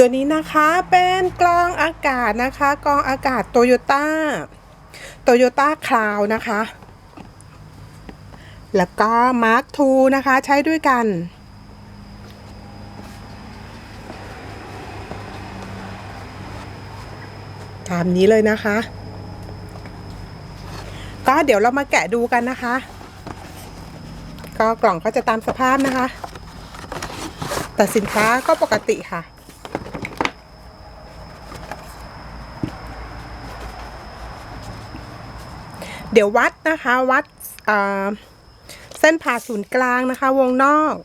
ตัวนี้นะคะเป็นกรองอากาศนะคะกรองอากาศโตโยต้าโตโยต้าคลาวนะคะ แล้วก็มาร์คทูนะคะใช้ด้วยกันตามนี้เลยนะคะ ก็เดี๋ยวเรามาแกะดูกันนะคะ ก็กล่องก็จะตามสภาพนะคะ แต่สินค้าก็ปกติค่ะ เดี๋ยววัดนะคะวัดเส้นผ่าศูนย์กลางนะคะ วงนอก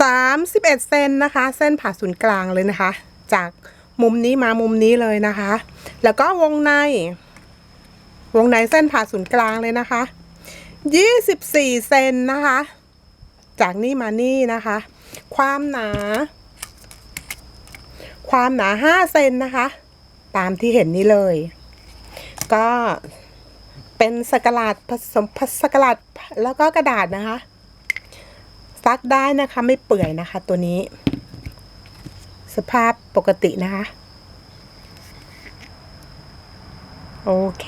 สามสิบเอ็ดเซนนะคะ เส้นผ่าศูนย์กลางเลยนะคะ จากมุมนี้มามุมนี้เลยนะคะ แล้วก็วงใน วงในเส้นผ่าศูนย์กลางเลยนะคะยี่สิบสี่เซนนะคะ จากนี่มานี่นะคะ ความหนา ความหนาห้าเซนนะคะ ตามที่เห็นนี้เลย ก็เป็นสกลาดผสมสกลาดแล้วก็กระดาษนะคะ ซักได้นะคะไม่เปื่อยนะคะ ตัวนี้ สภาพปกตินะคะ โอเค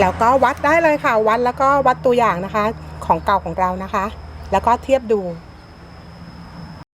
แล้วก็วัดได้เลยค่ะ วัดแล้วก็วัดตัวอย่างนะคะ ของเก่าของเรานะคะ แล้วก็เทียบดู